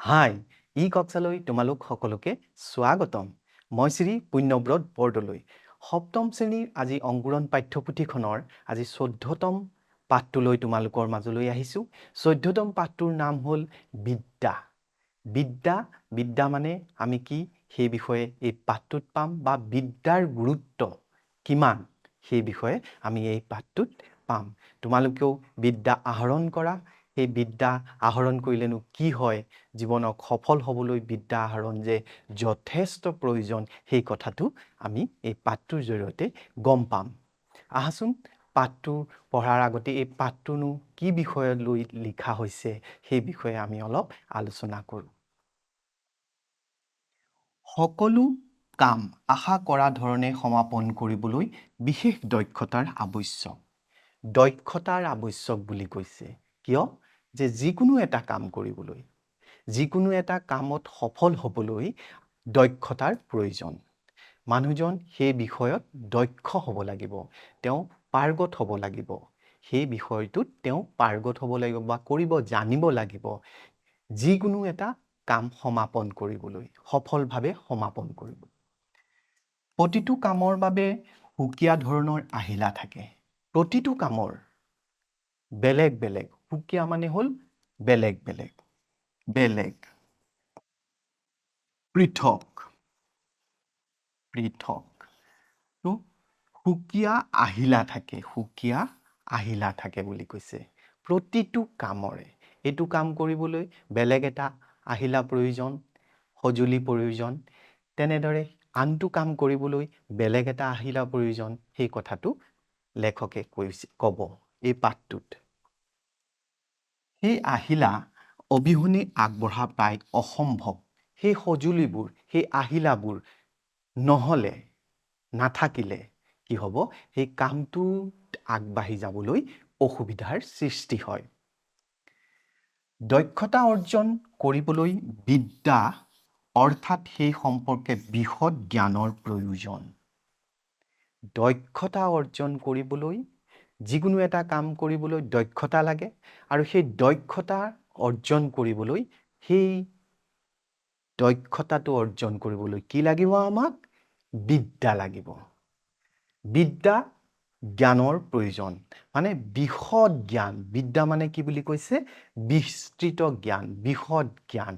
হাই ই কক্সালৈ তোমালোক সকলোকে স্বাগতম। মই শ্ৰী পুণ্যব্ৰত বৰদলৈ। সপ্তম শ্ৰেণীৰ আজি অংকুৰণ পাঠ্যপুথিখনৰ আজি চৈধ্যতম পাঠটোলৈ তোমালোকৰ মাজলৈ আহিছোঁ। চৈধ্যতম পাঠটোৰ নাম হ'ল বিদ্যা। বিদ্যা বিদ্যা মানে আমি কি? সেই বিষয়ে এই পাঠটোত পাম বা বিদ্যাৰ গুৰুত্ব কিমান? সেই বিষয়ে আমি এই পাঠটোত পাম। তোমালোকেও বিদ্যা আহৰণ কৰা সেই বিদ্যা আহৰণ কৰিলেনো কি হয়? জীৱনক সফল হ'বলৈ বিদ্যা আহৰণ যে যথেষ্ট প্ৰয়োজন সেই কথাটো আমি এই পাঠটোৰ জৰিয়তে গম পাম। আহাচোন পাঠটো পঢ়াৰ আগতে এই পাঠটোনো কি বিষয়ে লৈ লিখা হৈছে সেই বিষয়ে আমি অলপ আলোচনা কৰোঁ। সকলো কাম আশা কৰা ধৰণে সমাপন কৰিবলৈ বিশেষ দক্ষতাৰ আৱশ্যক। দক্ষতাৰ আৱশ্যক বুলি কৈছে। কিয়? যে যিকোনো এটা কাম কৰিবলৈ যিকোনো এটা কামত সফল হ'বলৈ দক্ষতাৰ প্ৰয়োজন। মানুহজন সেই বিষয়ত দক্ষ হ'ব লাগিব তেওঁ পাৰ্গত হ'ব লাগিব। সেই বিষয়টোত তেওঁ পাৰ্গত হ'ব লাগিব বা কৰিব জানিব লাগিব। যিকোনো এটা কাম সমাপন কৰিবলৈ সফলভাৱে সমাপন কৰিব প্ৰতিটো কামৰ বাবে সুকীয়া ধৰণৰ আহিলা থাকে। প্ৰতিটো কামৰ বেলেগ বেলেগ সুকীয়া মানে হ'ল? বেলেগ বেলেগ বেলেগ। পৃথক পৃথক। তো সুকীয়া আহিলা থাকে সুকীয়া আহিলা থাকে বুলি কৈছে। প্ৰতিটো কামৰে এইটো কাম কৰিবলৈ বেলেগ এটা আহিলা প্ৰয়োজন সঁজুলি প্ৰয়োজন তেনেদৰে আনটো কাম কৰিবলৈ বেলেগ এটা আহিলা প্ৰয়োজন সেই কথাটো লেখকে কৈছে ক'ব এই পাঠটোত। সেই আহিলা অবিহনে আগবঢ়া প্ৰায় অসম্ভৱ। সেই সঁজুলিবোৰ সেই আহিলাবোৰ নহ'লে নাথাকিলে কি হ'ব? সেই কামটোত আগবাঢ়ি যাবলৈ অসুবিধাৰ সৃষ্টি হয়। দক্ষতা অৰ্জন কৰিবলৈ বিদ্যা অৰ্থাৎ সেই সম্পৰ্কে বিশদ জ্ঞানৰ প্ৰয়োজন। দক্ষতা অৰ্জন কৰিবলৈ যিকোনো এটা কাম কৰিবলৈ দক্ষতা লাগে আৰু সেই দক্ষতা অৰ্জন কৰিবলৈ, সেই দক্ষতাটো অৰ্জন কৰিবলৈ কি লাগিব আমাক? বিদ্যা লাগিব। বিদ্যা জ্ঞানৰ প্ৰয়োজন। মানে বিশদ জ্ঞান। বিদ্যা মানে কি বুলি কৈছে? বিস্তৃত জ্ঞান, বিশদ জ্ঞান।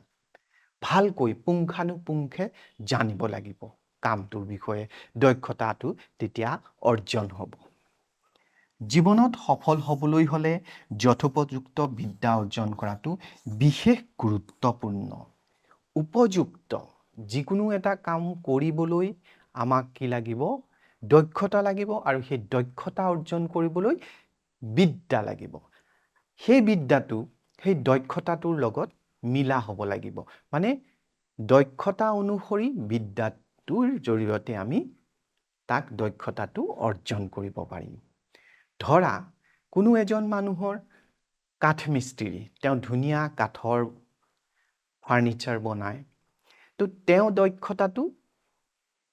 ভালকৈ পুংখানুপুংখে জানিব লাগিব কামটোৰ বিষয়ে। দক্ষতাটো তেতিয়া অৰ্জন হ'ব। জীৱনত সফল হ'বলৈ হ'লে যথোপযুক্ত বিদ্যা অৰ্জন কৰাটো বিশেষ গুৰুত্বপূৰ্ণ। উপযুক্ত যিকোনো এটা কাম কৰিবলৈ আমাক কি লাগিব? দক্ষতা লাগিব আৰু সেই দক্ষতা অৰ্জন কৰিবলৈ বিদ্যা লাগিব। সেই বিদ্যাটো সেই দক্ষতাটোৰ লগত মিলা হ'ব লাগিব। মানে দক্ষতা অনুসৰি বিদ্যাটোৰ জৰিয়তে আমি তাক দক্ষতাটো অৰ্জন কৰিব পাৰিম। ধৰা কোনো এজন মানুহৰ কাঠ মিস্ত্ৰী তেওঁ ধুনীয়া কাঠৰ ফাৰ্নিচাৰ বনায়। তো তেওঁ দক্ষতাটো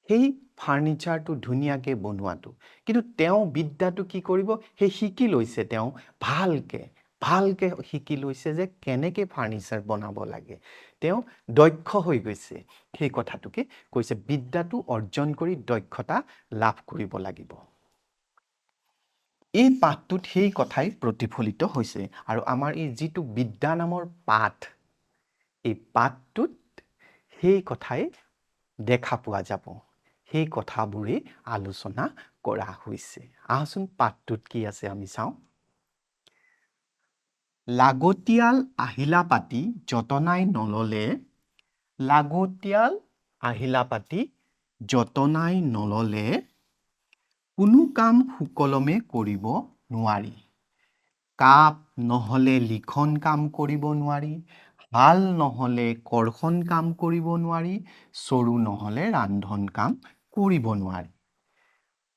সেই ফাৰ্নিচাৰটো ধুনীয়াকৈ বনোৱাটো। কিন্তু তেওঁ বিদ্যাটো কি কৰিব? সেই শিকি লৈছে তেওঁ ভালকৈ ভালকৈ শিকি লৈছে যে কেনেকৈ ফাৰ্নিচাৰ বনাব লাগে। তেওঁ দক্ষ হৈ গৈছে। সেই কথাটোকে কৈছে বিদ্যাটো অৰ্জন কৰি দক্ষতা লাভ কৰিব লাগিব। এই পাঠটোত সেই কথাই প্ৰতিফলিত হৈছে আৰু আমাৰ এই যিটো বিদ্যা নামৰ পাঠ এই পাঠটোত সেই কথাই দেখা পোৱা যাব। সেই কথাবোৰেই আলোচনা কৰা হৈছে। আহচোন পাঠটোত কি আছে আমি চাওঁ। লাগতিয়াল আহিলা পাতি যতনাই নল'লে লাগতিয়াল আহিলা পাতি যতনাই নল'লে কোনো কাম সুকলমে কৰিব নোৱাৰি। কাপ নহ'লে লিখন কাম কৰিব নোৱাৰি হাল নহ'লে কৰ্ষণ কাম কৰিব নোৱাৰি চৰু নহ'লে ৰান্ধন কাম কৰিব নোৱাৰি।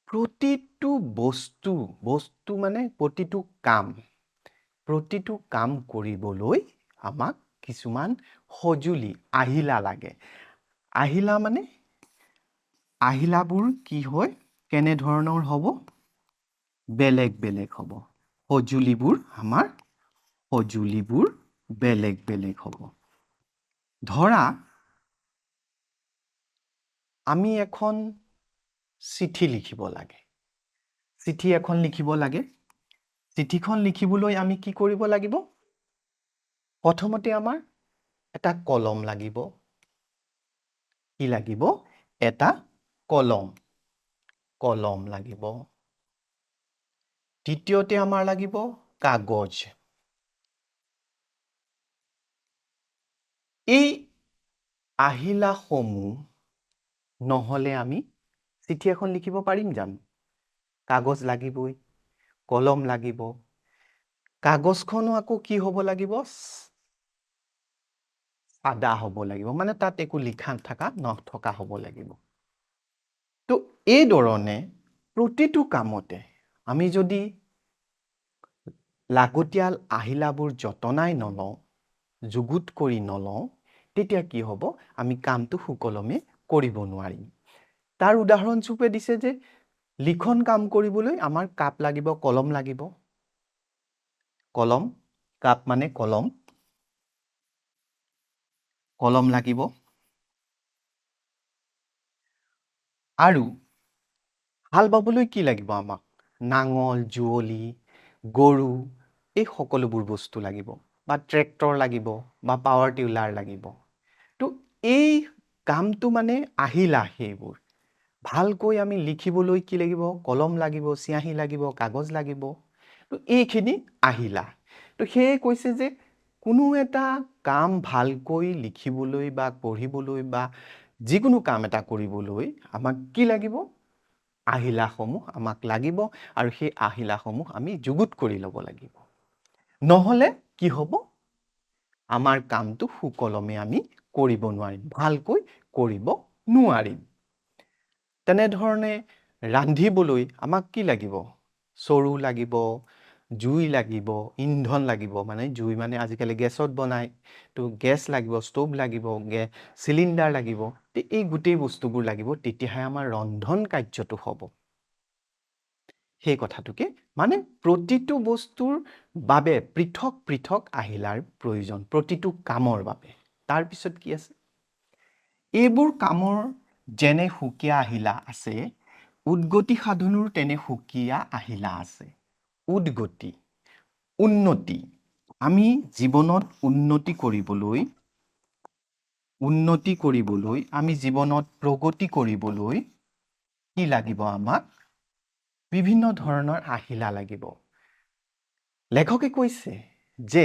প্ৰতিটো বস্তু বস্তু মানে প্ৰতিটো কাম প্ৰতিটো কাম কৰিবলৈ আমাক কিছুমান সঁজুলি আহিলা লাগে। আহিলা মানে আহিলাবোৰ কি হয়? কেনেধৰণৰ হ'ব? বেলেগ বেলেগ হ'ব। সঁজুলিবোৰ আমাৰ সঁজুলিবোৰ বেলেগ বেলেগ হ'ব। ধৰা আমি এখন চিঠি লিখিব লাগে। চিঠি এখন লিখিব লাগে। চিঠিখন লিখিবলৈ আমি কি কৰিব লাগিব? প্ৰথমতে আমাৰ এটা কলম লাগিব। কি লাগিব? এটা কলম। কলম লাগিব। দ্বিতীয়তে আমাৰ লাগিব কাগজ। এই আহিলাসমূহ নহ'লে আমি চিঠি এখন লিখিব পাৰিম জানো? কাগজ লাগিবই, কলম লাগিব। কাগজখনো আকৌ কি হ'ব লাগিব? চাদা হ'ব লাগিব। মানে তাত একো লিখা থকা, নথকা হ'ব লাগিব। তো এই ধৰণে প্ৰতিটো কামতে আমি যদি লাগতিয়াল আহিলাবোৰ যতনাই নলওঁ, যুগুত কৰি নলওঁ, তেতিয়া কি হ'ব? আমি কামটো সুকলমে কৰিব নোৱাৰিম। তাৰ উদাহৰণস্বৰূপে দিছে যে, লিখন কাম কৰিবলৈ আমাৰ কাপ লাগিব, কলম লাগিব। কলম, কাপ মানে কলম। কলম লাগিব। আৰু হাল বাবলৈ কি লাগিব আমাক? নাঙল যুঁৱলি গৰু এই সকলোবোৰ বস্তু লাগিব বা ট্ৰেক্টৰ লাগিব বা পাৱাৰ টিলাৰ লাগিব। তো এই কামটো মানে আহিলা সেইবোৰ ভালকৈ আমি লিখিবলৈ কি লাগিব? কলম লাগিব চিয়াহী লাগিব কাগজ লাগিব। তো এইখিনি আহিলা তো সেয়ে কৈছে যে কোনো এটা কাম ভালকৈ লিখিবলৈ বা পঢ়িবলৈ বা যিকোনো কাম এটা কৰিবলৈ আমাক কি লাগিব? আহিলাসমূহ আমাক লাগিব আৰু সেই আহিলাসমূহ আমি যুগুত কৰি ল'ব লাগিব। নহ'লে কি হ'ব? আমাৰ কামটো সুকলমে আমি কৰিব নোৱাৰিম ভালকৈ কৰিব নোৱাৰিম। তেনেধৰণে ৰান্ধিবলৈ আমাক কি লাগিব? চৰু লাগিব জুই লাগিব ইন্ধন লাগিব মানে জুই মানে আজিকালি গেছত বনায় তো গেছ লাগিব ষ্ট'ভ লাগিব গে চিলিণ্ডাৰ লাগিব এই গোটেই বস্তুবোৰ লাগিব তেতিয়াহে আমাৰ ৰন্ধন কাৰ্যটো হ'ব। সেই কথাটোকে মানে প্ৰতিটো বস্তুৰ বাবে পৃথক পৃথক আহিলাৰ প্ৰয়োজন প্ৰতিটো কামৰ বাবে। তাৰপিছত কি আছে? এইবোৰ কামৰ যেনে সুকীয়া আহিলা আছে উদগতি সাধনৰ তেনে সুকীয়া আহিলা আছে। উদগতি উন্নতি। আমি জীৱনত উন্নতি কৰিবলৈ উন্নতি কৰিবলৈ আমি জীৱনত প্ৰগতি কৰিবলৈ কি লাগিব আমাক? বিভিন্ন ধৰণৰ আহিলা লাগিব। লেখকে কৈছে যে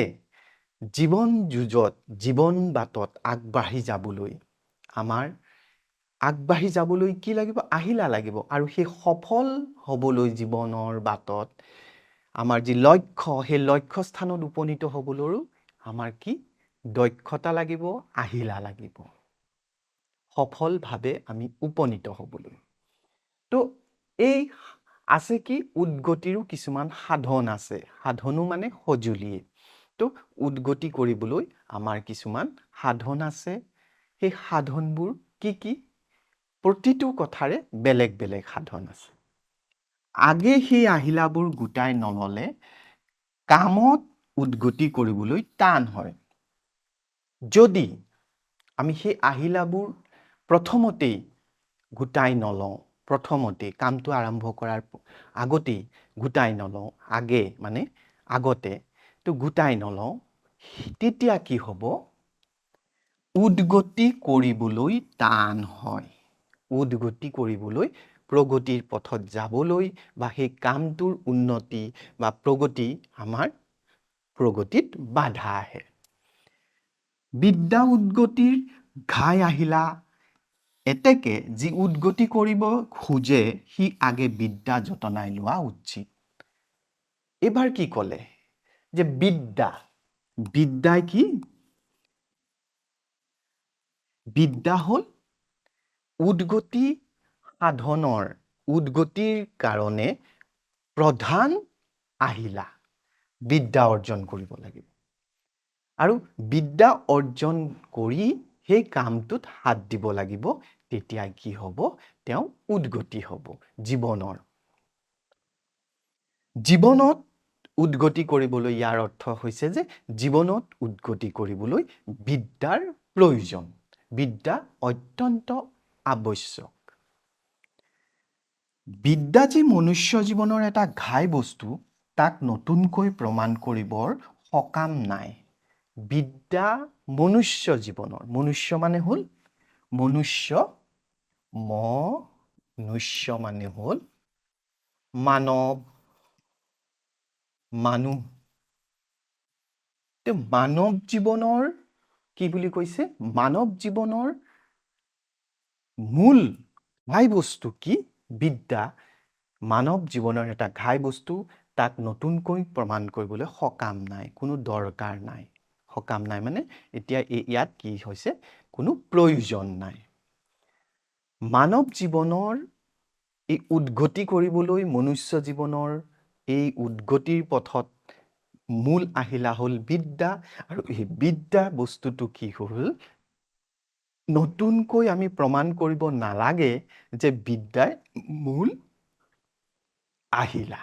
জীৱন যুঁজত জীৱন বাটত আগবাঢ়ি যাবলৈ আমাৰ আগবাঢ়ি যাবলৈ কি লাগিব? আহিলা লাগিব। আৰু সেই সফল হ'বলৈ জীৱনৰ বাটত আমাৰ যি লক্ষ্য সেই লক্ষ্য স্থানত উপনীত হ'বলৈও আমাৰ কি? দক্ষতা লাগিব আহিলা লাগিব। সফলভাৱে আমি উপনীত হ'বলৈ। তো এই আছে কি? উদগতিৰো কিছুমান সাধন আছে। সাধনো মানে সঁজুলিয়ে। তো উদগতি কৰিবলৈ আমাৰ কিছুমান সাধন আছে। সেই সাধনবোৰ কি কি? প্ৰতিটো কথাৰে বেলেগ বেলেগ সাধন আছে। আগে সেই আহিলাবোৰ গোটাই নল'লে কামত উদগতি কৰিবলৈ টান হয়। যদি আমি সেই আহিলাবোৰ প্ৰথমতেই গোটাই নলওঁ প্ৰথমতেই কামটো আৰম্ভ কৰাৰ আগতেই গোটাই নলওঁ আগে মানে আগতে তো গোটাই নলওঁ তেতিয়া কি হ'ব? উদগতি কৰিবলৈ টান হয়। উদগতি কৰিবলৈ প্ৰগতিৰ পথত যাবলৈ বা সেই কামটোৰ উন্নতি বা প্ৰগতি আমাৰ প্ৰগতিত বাধা আহে। বিদ্যা উদগতিৰ ঘাই আহিলা, এতেকে যি উদ্গতি কৰিব খোজে, সি আগে বিদ্যা যতনাই লোৱা উচিত। এইবাৰ কি ক'লে? যে বিদ্যা, বিদ্যাই কি? বিদ্যা হ'ল উদগতি সাধনৰ উদগতিৰ কাৰণে প্ৰধান আহিলা। বিদ্যা অৰ্জন কৰিব লাগিব। আৰু বিদ্যা অৰ্জন কৰি সেই কামটোত হাত দিব লাগিব তেতিয়া কি হ'ব? তেওঁ উদগতি হ'ব জীৱনৰ। জীৱনত উদগতি কৰিবলৈ ইয়াৰ অৰ্থ হৈছে যে জীৱনত উদগতি কৰিবলৈ বিদ্যাৰ প্ৰয়োজন। বিদ্যা অত্যন্ত আৱশ্যক। বিদ্যা যি মনুষ্য জীৱনৰ এটা ঘাই বস্তু, তাক নতুনকৈ প্ৰমাণ কৰিবৰ সকাম নাই। বিদ্যা মনুষ্য জীৱনৰ। মনুষ্য মানে হ'ল মনুষ্য মনুষ্য মানে হ'ল মানৱ, মানুহ। মানৱ জীৱনৰ, কি বুলি কৈছে? মানৱ জীৱনৰ মূল ঘাই বস্তু কি? বিদ্যা মানৱ জীৱনৰ এটা ঘাই বস্তু তাক নতুনকৈ প্ৰমাণ কৰিবলৈ সকাম নাই কোনো দৰকাৰ নাই। সকাম নাই মানে এতিয়া এই ইয়াত কি হৈছে? কোনো প্ৰয়োজন নাই। মানৱ জীৱনৰ এই উদগতি কৰিবলৈ মনুষ্য জীৱনৰ এই উদগতিৰ পথত মূল আহিলা হ'ল বিদ্যা। আৰু এই বিদ্যা বস্তুটো কি হ'ল? নতুনকৈ আমি প্ৰমাণ কৰিব নালাগে যে বিদ্যাই মূল আহিলা।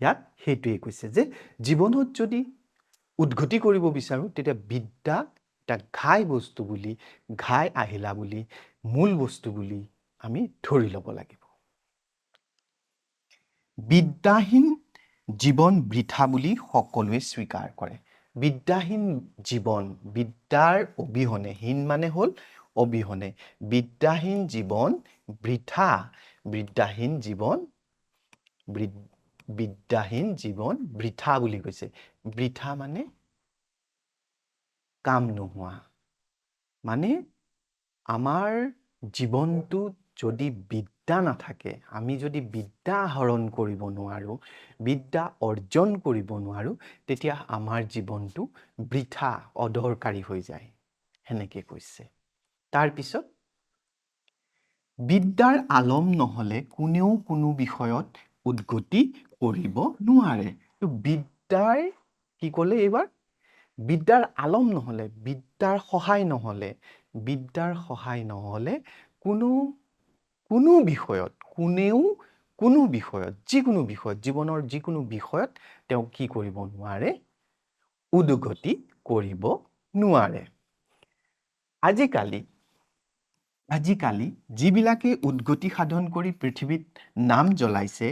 ইয়াত সেইটোৱে কৈছে যে জীৱনত যদি উদগতি কৰিব বিচাৰোঁ, তেতিয়া বিদ্যা এটা ঘাই বস্তু বুলি, ঘাই আহিলা বুলি, মূল বস্তু বুলি আমি ধৰি ল'ব লাগিব। বিদ্যাহীন জীৱন বৃথা বুলি সকলোৱে স্বীকাৰ কৰে। বিদ্যাহীন জীৱন বিদ্যাৰ অবিহনে, হীন মানে হ'ল অবিহনে। বিদ্যাহীন জীৱন বৃথা, বিদ্যাহীন জীৱন বিদ্যাহীন জীৱন বৃথা বুলি কৈছে। বৃথা মানে কাম নোহোৱা। মানে আমাৰ জীৱনটো যদি বিদ্যা নাথাকে আমি যদি বিদ্যা আহৰণ কৰিব নোৱাৰোঁ বিদ্যা অৰ্জন কৰিব নোৱাৰোঁ তেতিয়া আমাৰ জীৱনটো বৃথা অদৰকাৰী হৈ যায় সেনেকৈ কৈছে। তাৰপিছত বিদ্যাৰ আলম নহ'লে কোনেও কোনো বিষয়ত উদগতি কৰিব নোৱাৰে। বিদ্যাৰ কি ক'লে এইবাৰ? বিদ্যাৰ আলম নহ'লে বিদ্যাৰ সহায় নহ'লে বিদ্যাৰ সহায় নহ'লে কোনো কোনো বিষয়ত কোনেও কোনো বিষয়ত যিকোনো বিষয়ত জীৱনৰ যিকোনো বিষয়ত তেওঁ কি কৰিব নোৱাৰে উদগতি কৰিব নোৱাৰে। আজিকালি আজিকালি যিবিলাকে উদগতি সাধন কৰি পৃথিৱীত নাম জ্বলাইছে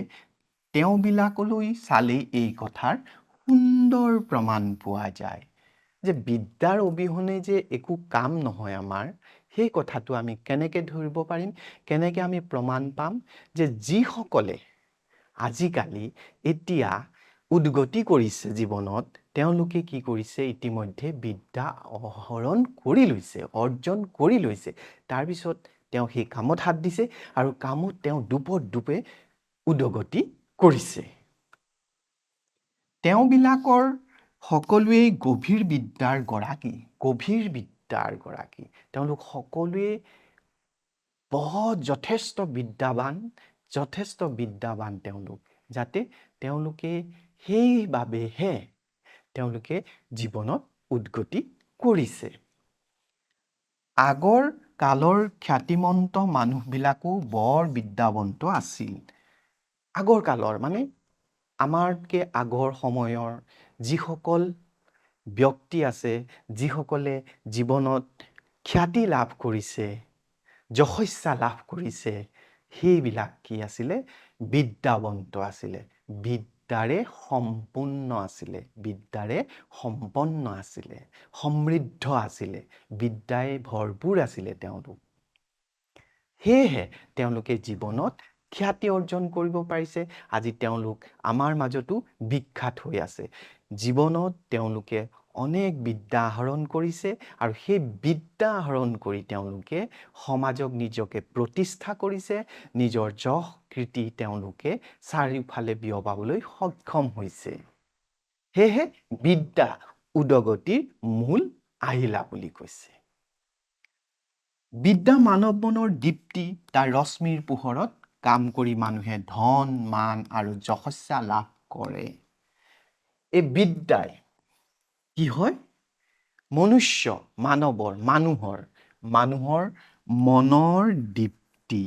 তেওঁবিলাকলৈ চালেই এই কথাৰ সুন্দৰ প্ৰমাণ পোৱা যায়। যে বিদ্যাৰ অবিহনে যে একো কাম নহয় আমাৰ সেই কথাটো আমি কেনেকৈ ধৰিব পাৰিম কেনেকৈ আমি প্ৰমাণ পাম যে যিসকলে আজিকালি এতিয়া উদগতি কৰিছে জীৱনত তেওঁলোকে কি কৰিছে? ইতিমধ্যে বিদ্যা আহৰণ কৰি লৈছে অৰ্জন কৰি লৈছে। তাৰপিছত তেওঁ সেই কামত হাত দিছে আৰু কামত তেওঁ দুপত দুপে উদগতি কৰিছে। তেওঁবিলাকৰ সকলোৱেই গভীৰ বিদ্যাৰ গৰাকী গভীৰ বিদ্যাৰ গৰাকী। তেওঁলোক সকলোৱে বহুত যথেষ্ট বিদ্যাৱান যথেষ্ট বিদ্যাৱান তেওঁলোক যাতে তেওঁলোকে সেইবাবেহে তেওঁলোকে জীৱনত উদগতি কৰিছে। আগৰ কালৰ খ্যাতিমন্ত মানুহবিলাকো বৰ বিদ্যাৱন্ত আছিল। আগৰ কালৰ মানে আমাতকৈ আগৰ সময়ৰ যিসকল ব্যক্তি আছে যিসকলে জীৱনত খ্যাতি লাভ কৰিছে, যশস্যা লাভ কৰিছে, সেইবিলাক কি আছিলে? বিদ্যাৱন্ত আছিলে। বিদ্যাৰে সম্পূৰ্ণ আছিলে। বিদ্যাৰে সম্পন্ন আছিলে। সমৃদ্ধ আছিলে। বিদ্যাই ভৰপূৰ আছিলে তেওঁলোক। সেয়েহে তেওঁলোকে জীৱনত খ্যাতি অৰ্জন কৰিব পাৰিছে। আজি তেওঁলোক আমাৰ মাজতো বিখ্যাত হৈ আছে। জীৱনত তেওঁলোকে অনেক বিদ্যা আহৰণ কৰিছে আৰু সেই বিদ্যা আহৰণ কৰি তেওঁলোকে সমাজক নিজকে প্ৰতিষ্ঠা কৰিছে। নিজৰ যশ কৃতি তেওঁলোকে চাৰিওফালে বিয়পাবলৈ সক্ষম হৈছে। সেয়েহে বিদ্যা উদগতিৰ মূল আহিলা বুলি কৈছে। বিদ্যা মানৱ মনৰ দীপ্তি, তাৰ ৰশ্মিৰ পোহৰত কাম কৰি মানুহে ধন, মান আৰু যশস্যা লাভ কৰে। এই বিদ্যাই কি হয়? মনুষ্য, মানৱৰ, মানুহৰ মানুহৰ মনৰ দীপ্তি।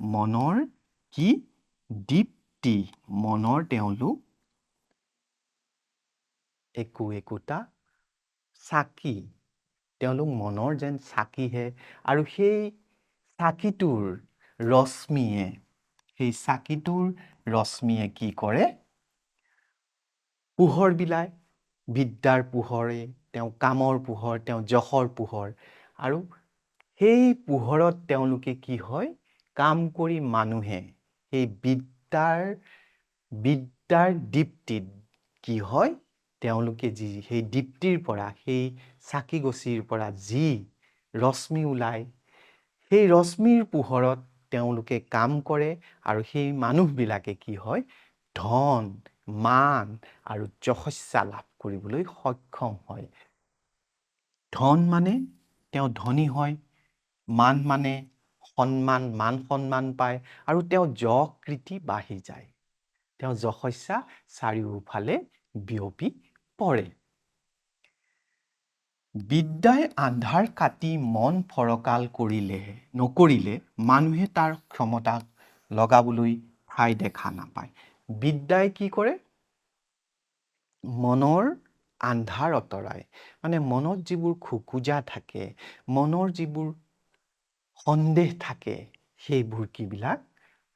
মনৰ কি? দীপ্তি। মনৰ তেওঁলোক একো একোটা চাকি। তেওঁলোক মনৰ যেন চাকিহে। আৰু সেই চাকিটোৰ ৰশ্মিয়ে সেই চাকিটোৰ ৰশ্মিয়ে কি কৰে? পোহৰ বিলায় বিদ্যাৰ পোহৰে তেওঁ কামৰ পোহৰ তেওঁ যশৰ পোহৰ আৰু সেই পোহৰত তেওঁলোকে কি হয়? কাম কৰি মানুহে সেই বিদ্যাৰ বিদ্যাৰ দীপ্তিত কি হয়? তেওঁলোকে যি সেই দীপ্তিৰ পৰা সেই চাকিগছিৰ পৰা যি ৰশ্মি ওলায় সেই ৰশ্মিৰ পোহৰত তেওঁলোকে কাম কৰে আৰু সেই মানুহবিলাকে কি হয় ধন মান আৰু যশস্যা লাভ কৰিবলৈ সক্ষম হয়। ধন মানে তেওঁ ধনী হয় মান মানে সন্মান মান সন্মান পায় আৰু তেওঁ যশ কৃতি বাঢ়ি যায়। তেওঁ যশস্যা চাৰিওফালে বিয়পি পৰে। বিদ্যাই আন্ধাৰ কাটি মন ফৰকাল কৰিলে, নকৰিলে মানুহে তাৰ ক্ষমতা লগাবলৈ ঠাই দেখা নাপায়। বিদ্যাই কি কৰে? মনৰ আন্ধাৰ আঁতৰাই মানে মনত যিবোৰ খোকোজা থাকে, মনৰ যিবোৰ সন্দেহ থাকে, সেইবোৰ কিবিলাক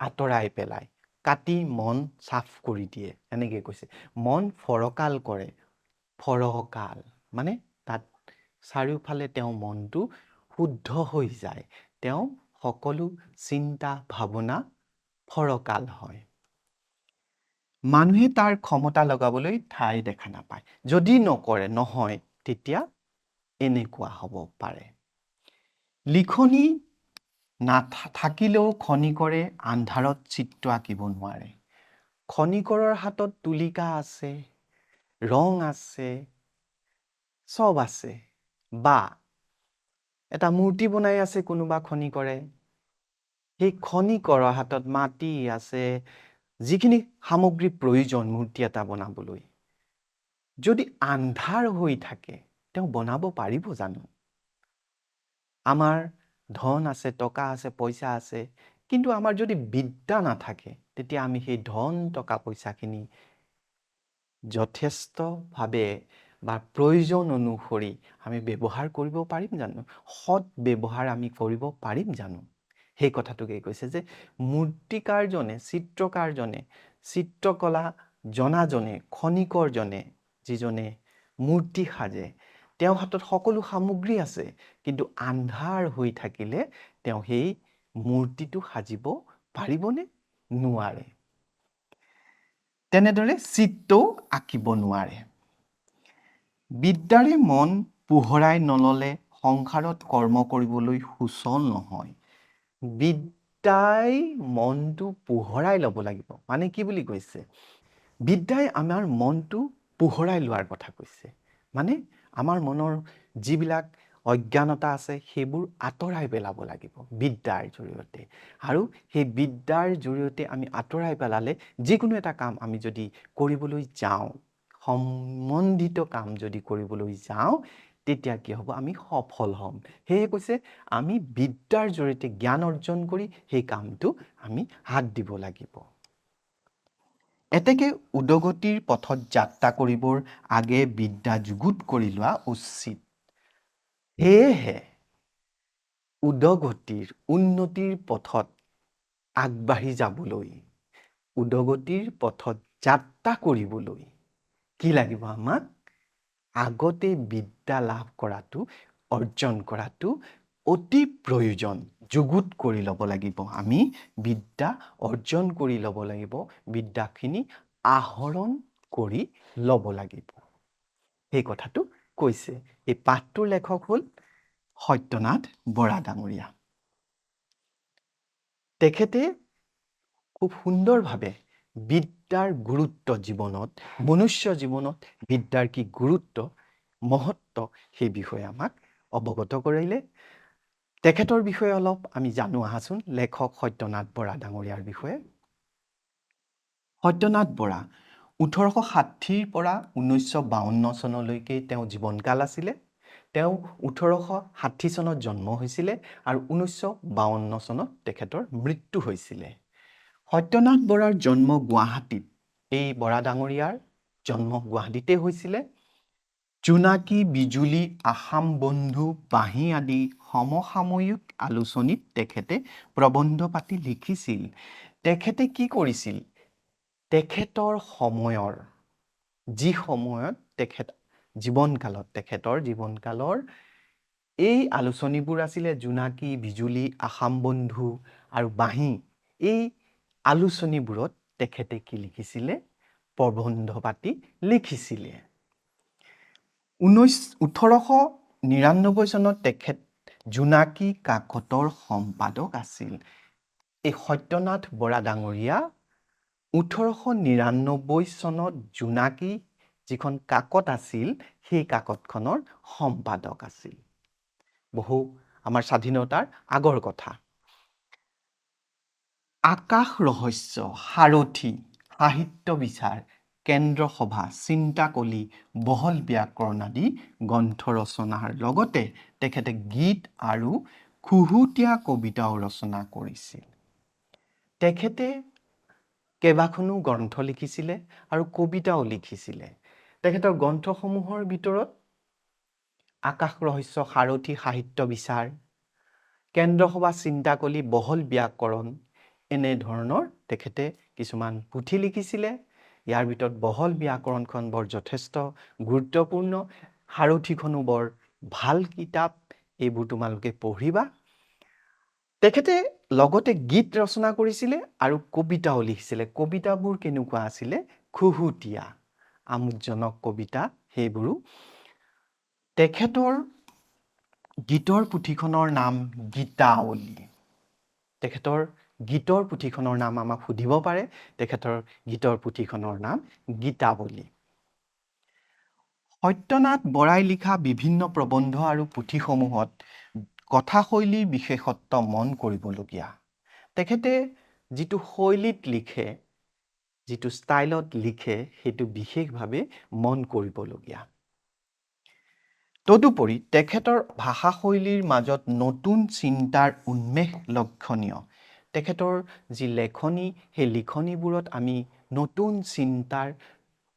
আঁতৰাই পেলায় কাটি মন চাফ কৰি দিয়ে। এনেকে কৈছে। মন ফৰকাল কৰে, ফৰকাল মানে চাৰিওফালে তেওঁ মনটো শুদ্ধ হৈ যায়। তেওঁ সকলো চিন্তা ভাৱনা ফৰকাল হয়। মানুহে তাৰ ক্ষমতা লগাবলৈ ঠাই দেখা নাপায়। যদি নকৰে নহয় তেতিয়া এনেকুৱা হ'ব পাৰে। লিখনি নাথাকিলেও খনিকৰে আন্ধাৰত চিত্ৰ আঁকিব নোৱাৰে। খনিকৰৰ হাতত তুলিকা আছে ৰং আছে চব আছে। বা। এটা মূৰ্তি বনাই আছে কোনোবা খনিকৰে সেই খনিকৰৰ হাতত মাটি আছে যিখিনি সামগ্ৰী প্ৰয়োজন মূৰ্তি এটা বনাবলৈ। যদি আন্ধাৰ হৈ থাকে তেওঁ বনাব পাৰিব জানো? আমাৰ ধন আছে টকা আছে পইচা আছে কিন্তু আমাৰ যদি বিদ্যা নাথাকে তেতিয়া আমি সেই ধন টকা পইচাখিনি যথেষ্টভাৱে বা প্ৰয়োজন অনুসৰি আমি ব্যৱহাৰ কৰিব পাৰিম জানো? সৎ ব্যৱহাৰ আমি কৰিব পাৰিম জানো? সেই কথাটোকে কৈছে যে মূৰ্তিকাৰজনে, চিত্ৰকাৰজনে, চিত্ৰকলা জনাজনে, খনিকৰজনে, যিজনে মূৰ্তি সাজে, তেওঁৰ হাতত সকলো সামগ্ৰী আছে, কিন্তু আন্ধাৰ হৈ থাকিলে তেওঁ সেই মূৰ্তিটো সাজিব পাৰিবনে নোৱাৰে? তেনেদৰে চিত্ৰও আঁকিব নোৱাৰে। বিদ্যাৰে মন পোহৰাই নললে সংসাৰত কৰ্ম কৰিবলৈ সুচল নহয়। বিদ্যাই মনটো পোহৰাই ল'ব লাগিব। মানে কি বুলি কৈছে? বিদ্যাই আমাৰ মনটো পোহৰাই লোৱাৰ কথা কৈছে। মানে আমাৰ মনৰ যিবিলাক অজ্ঞানতা আছে, সেইবোৰ আঁতৰাই পেলাব লাগিব বিদ্যাৰ জৰিয়তে। আৰু সেই বিদ্যাৰ জৰিয়তে আমি আঁতৰাই পেলালে যিকোনো এটা কাম আমি যদি কৰিবলৈ যাওঁ সম্বন্ধিত কাম যদি কৰিবলৈ যাওঁ, তেতিয়া কি হ'ব? আমি সফল হ'ম। সেয়ে কৈছে, আমি বিদ্যাৰ জৰিয়তে জ্ঞান অৰ্জন কৰি সেই কামটো আমি হাত দিব লাগিব। এতেকে উদগতিৰ পথত যাত্ৰা কৰিবৰ আগে বিদ্যা যুগুত কৰি লোৱা উচিত। সেয়েহে উদগতিৰ উন্নতিৰ পথত আগবাঢ়ি যাবলৈ, উদগতিৰ পথত যাত্ৰা কৰিবলৈ কি লাগিব আমাক? আগতে বিদ্যা লাভ কৰাটো, অৰ্জন কৰাটো অতি প্ৰয়োজন। যুগুত কৰি ল'ব লাগিব। আমি বিদ্যা অৰ্জন কৰি ল'ব লাগিব। বিদ্যাখিনি আহৰণ কৰি ল'ব লাগিব। সেই কথাটো কৈছে। এই পাঠটোৰ লেখক হ'ল সত্যনাথ বৰা ডাঙৰীয়া তেখেতে খুব সুন্দৰভাৱে বিদ্যাৰ গুৰুত্ব জীৱনত মনুষ্য জীৱনত বিদ্যাৰ কি গুৰুত্ব মহত্ব সেই বিষয়ে আমাক অৱগত কৰিলে। তেখেতৰ বিষয়ে অলপ আমি জানো আহাচোন লেখক সত্যনাথ বৰা ডাঙৰীয়াৰ বিষয়ে। সত্যনাথ বৰা ওঠৰশ ষাঠিৰ পৰা ঊনৈছশ বাৱন্ন চনলৈকে তেওঁ জীৱনকাল আছিলে। তেওঁ ওঠৰশ ষাঠি চনত জন্ম হৈছিলে আৰু ঊনৈছশ বাৱন্ন চনত তেখেতৰ মৃত্যু হৈছিলে। সত্যনাথ বৰাৰ জন্ম গুৱাহাটীত। এই বৰা ডাঙৰীয়াৰ জন্ম গুৱাহাটীতে হৈছিলে। জোনাকী বিজুলী আসাম বন্ধু বাঁহী আদি সমসাময়িক আলোচনীত তেখেতে প্ৰবন্ধ পাতি লিখিছিল। তেখেতে কি কৰিছিল? তেখেতৰ সময়ৰ যি সময়ত তেখেত জীৱনকালত তেখেতৰ জীৱনকালৰ এই আলোচনীবোৰ আছিলে জোনাকী বিজুলী আসাম বন্ধু আৰু বাঁহী। এই আলোচনীবোৰত তেখেতে কি লিখিছিলে? প্ৰবন্ধ পাতি লিখিছিলে। ঊনৈছ ওঠৰশ নিৰান্নব্বৈ চনত তেখেত জোনাকী কাকতৰ সম্পাদক আছিল। এই সত্যনাথ বৰা ডাঙৰীয়া ওঠৰশ নিৰান্নব্বৈ চনত জোনাকী যিখন কাকত আছিল, সেই কাকতখনৰ সম্পাদক আছিল। বহু আমাৰ স্বাধীনতাৰ আগৰ কথা। আকাশ ৰহস্য সাৰথি সাহিত্য বিচাৰ কেন্দ্ৰ সভা চিন্তাকলি বহল ব্যাকৰণ আদি গ্ৰন্থ ৰচনাৰ লগতে তেখেতে গীত আৰু খুহুতীয়া কবিতাও ৰচনা কৰিছিল। তেখেতে কেইবাখনো গ্ৰন্থ লিখিছিলে আৰু কবিতাও লিখিছিলে। তেখেতৰ গ্ৰন্থসমূহৰ ভিতৰত আকাশ ৰহস্য সাৰথি সাহিত্য বিচাৰ কেন্দ্ৰসভা চিন্তাকলি বহল ব্যাকৰণ এনেধৰণৰ তেখেতে কিছুমান পুথি লিখিছিলে। ইয়াৰ ভিতৰত বহল ব্যাকৰণখন বৰ যথেষ্ট গুৰুত্বপূৰ্ণ। সাৰথিখনো বৰ ভাল কিতাপ। এইবোৰ তোমালোকে পঢ়িবা। তেখেতে লগতে গীত ৰচনা কৰিছিলে আৰু কবিতাও লিখিছিলে। কবিতাবোৰ কেনেকুৱা আছিলে? খুহুতীয়া আমোদজনক কবিতা সেইবোৰো। তেখেতৰ গীতৰ পুথিখনৰ নাম গীতাৱলী। তেখেতৰ গীতৰ পুথিখনৰ নাম আমাক সুধিব পাৰে। তেখেতৰ গীতৰ পুথিখনৰ নাম গীতাৱলী। সত্যনাথ বৰাই লিখা বিভিন্ন প্ৰবন্ধ আৰু পুথিসমূহত কথাশৈলীৰ বিশেষত্ব মন কৰিবলগীয়া। তেখেতে যিটো শৈলীত লিখে যিটো ষ্টাইলত লিখে সেইটো বিশেষভাৱে মন কৰিবলগীয়া। তদুপৰি তেখেতৰ ভাষাশৈলীৰ মাজত নতুন চিন্তাৰ উন্মেষ লক্ষণীয়। তেখেতৰ যি লেখনি সেই লিখনিবোৰত আমি নতুন চিন্তাৰ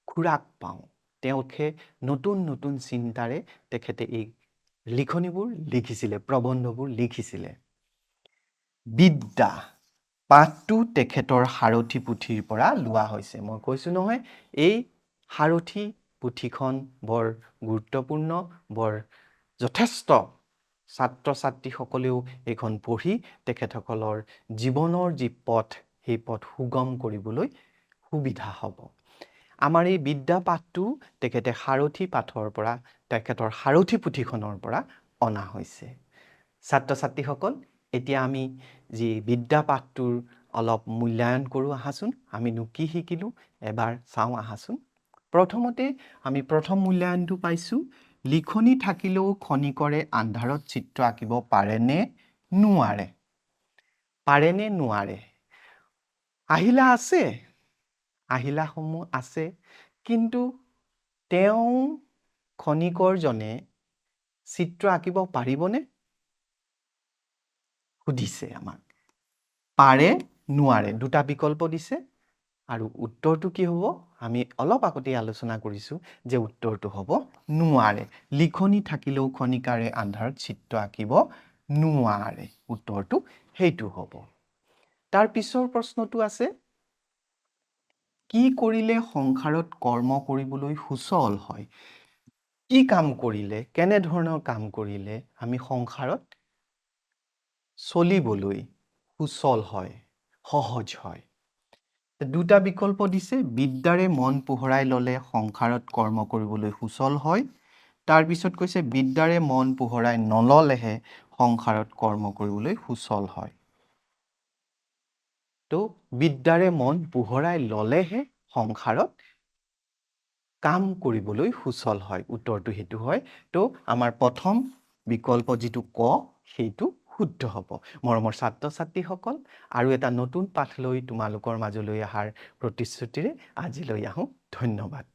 খোৰাক পাওঁ। তেওঁলোকে নতুন নতুন চিন্তাৰে তেখেতে এই লিখনিবোৰ লিখিছিলে প্ৰবন্ধবোৰ লিখিছিলে। বিদ্যা পাঠটো তেখেতৰ সাৰথি পুথিৰ পৰা লোৱা হৈছে। মই কৈছোঁ নহয় এই সাৰথি পুথিখন বৰ গুৰুত্বপূৰ্ণ বৰ যথেষ্ট ছাত্ৰ ছাত্ৰীসকলেও এইখন পঢ়ি তেখেতসকলৰ জীৱনৰ যি পথ সেই পথ সুগম কৰিবলৈ সুবিধা হ'ব। আমাৰ এই বিদ্যা পাঠটো তেখেতে সাৰথি পাঠৰ পৰা তেখেতৰ সাৰথি পুথিখনৰ পৰা অনা হৈছে। ছাত্ৰ ছাত্ৰীসকল এতিয়া আমি যি বিদ্যা পাঠটোৰ অলপ মূল্যায়ন কৰোঁ আহাচোন। আমিনো কি শিকিলোঁ? এবাৰ চাওঁ আহাচোন। প্ৰথমতে আমি প্ৰথম মূল্যায়নটো পাইছোঁ। লিখনি থাকিলেও খনিকৰে আন্ধাৰত চিত্ৰ আঁকিব পাৰেনে নোৱাৰে? পাৰেনে নোৱাৰে? আহিলা আছে। আহিলাসমূহ আছে। কিন্তু তেওঁ খনিকৰজনে চিত্ৰ আঁকিব পাৰিবনে? সুধিছে আমাক। পাৰে নোৱাৰে। দুটা বিকল্প দিছে। আৰু উত্তৰটো কি হ'ব? আমি অলপ আগতে আলোচনা কৰিছোঁ যে উত্তৰটো হ'ব নোৱাৰে। লিখনি থাকিলেও খনিকাৰে আন্ধাৰত চিত্ৰ আঁকিব নোৱাৰে। উত্তৰটো সেইটো হ'ব। তাৰ পিছৰ প্ৰশ্নটো আছে কি কৰিলে সংসাৰত কৰ্ম কৰিবলৈ সুচল হয়? কি কাম কৰিলে কেনেধৰণৰ কাম কৰিলে আমি সংসাৰত চলিবলৈ সুচল হয় সহজ হয়? দুটা বিকল্প দিছে, বিদ্যাৰে মন পোহৰাই ল'লে সংসাৰত কৰ্ম কৰিবলৈ সুচল হয়। তাৰপিছত কৈছে, বিদ্যাৰে মন পোহৰাই নল'লেহে সংসাৰত কৰ্ম কৰিবলৈ সুচল হয়। তো বিদ্যাৰে মন পোহৰাই ল'লেহে সংসাৰত কাম কৰিবলৈ সুচল হয়। উত্তৰটো সেইটো হয়। তো আমাৰ প্ৰথম বিকল্প যিটো ক, সেইটো শুদ্ধ হ'ব। মৰমৰ ছাত্ৰ ছাত্ৰীসকল আৰু এটা নতুন পাঠ লৈ তোমালোকৰ মাজলৈ অহাৰ প্ৰতিশ্ৰুতিৰে আজিলৈ আহোঁ। ধন্যবাদ।